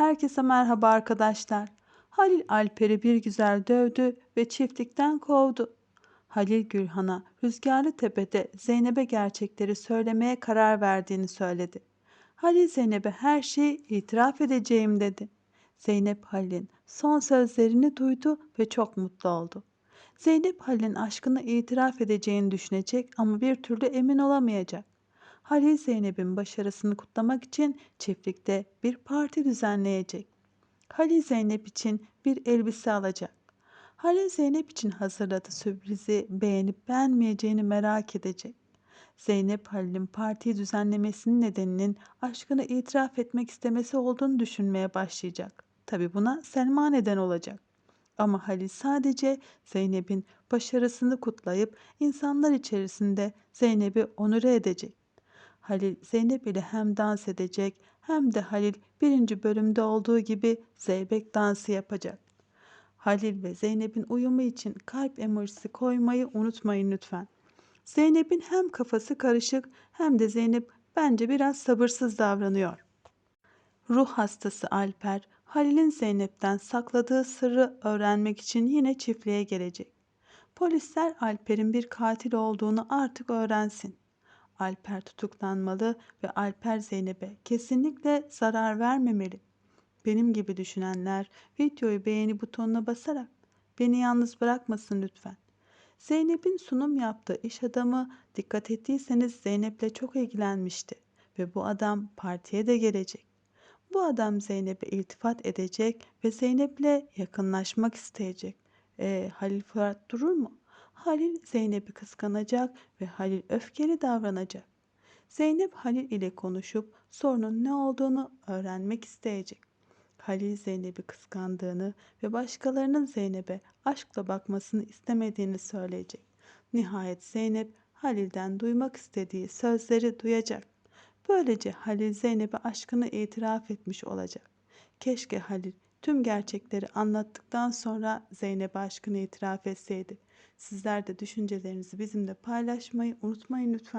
Herkese merhaba arkadaşlar. Halil Alper'i bir güzel dövdü ve çiftlikten kovdu. Halil Gülhan'a Rüzgarlı Tepe'de Zeynep'e gerçekleri söylemeye karar verdiğini söyledi. Halil Zeynep'e her şeyi itiraf edeceğim dedi. Zeynep Halil'in son sözlerini duydu ve çok mutlu oldu. Zeynep Halil'in aşkını itiraf edeceğini düşünecek ama bir türlü emin olamayacak. Halil Zeynep'in başarısını kutlamak için çiftlikte bir parti düzenleyecek. Halil Zeynep için bir elbise alacak. Halil Zeynep için hazırladığı sürprizi beğenip beğenmeyeceğini merak edecek. Zeynep Halil'in partiyi düzenlemesinin nedeninin aşkını itiraf etmek istemesi olduğunu düşünmeye başlayacak. Tabi buna Selma neden olacak. Ama Halil sadece Zeynep'in başarısını kutlayıp insanlar içerisinde Zeynep'i onure edecek. Halil Zeynep ile hem dans edecek hem de Halil birinci bölümde olduğu gibi zeybek dansı yapacak. Halil ve Zeynep'in uyumu için kalp emojisi koymayı unutmayın lütfen. Zeynep'in hem kafası karışık hem de Zeynep bence biraz sabırsız davranıyor. Ruh hastası Alper, Halil'in Zeynep'ten sakladığı sırrı öğrenmek için yine çiftliğe gelecek. Polisler Alper'in bir katil olduğunu artık öğrensin. Alper tutuklanmalı ve Alper Zeynep'e kesinlikle zarar vermemeli. Benim gibi düşünenler videoyu beğeni butonuna basarak beni yalnız bırakmasın lütfen. Zeynep'in sunum yaptığı iş adamı dikkat ettiyseniz Zeynep'le çok ilgilenmişti ve bu adam partiye de gelecek. Bu adam Zeynep'e iltifat edecek ve Zeynep'le yakınlaşmak isteyecek. E, Halil Fırat durur mu? Halil Zeynep'i kıskanacak ve Halil öfkeli davranacak. Zeynep Halil ile konuşup sorunun ne olduğunu öğrenmek isteyecek. Halil Zeynep'i kıskandığını ve başkalarının Zeynep'e aşkla bakmasını istemediğini söyleyecek. Nihayet Zeynep Halil'den duymak istediği sözleri duyacak. Böylece Halil Zeynep'e aşkını itiraf etmiş olacak. Keşke Halil tüm gerçekleri anlattıktan sonra Zeynep'e aşkını itiraf etseydi. Sizler de düşüncelerinizi bizimle paylaşmayı unutmayın lütfen.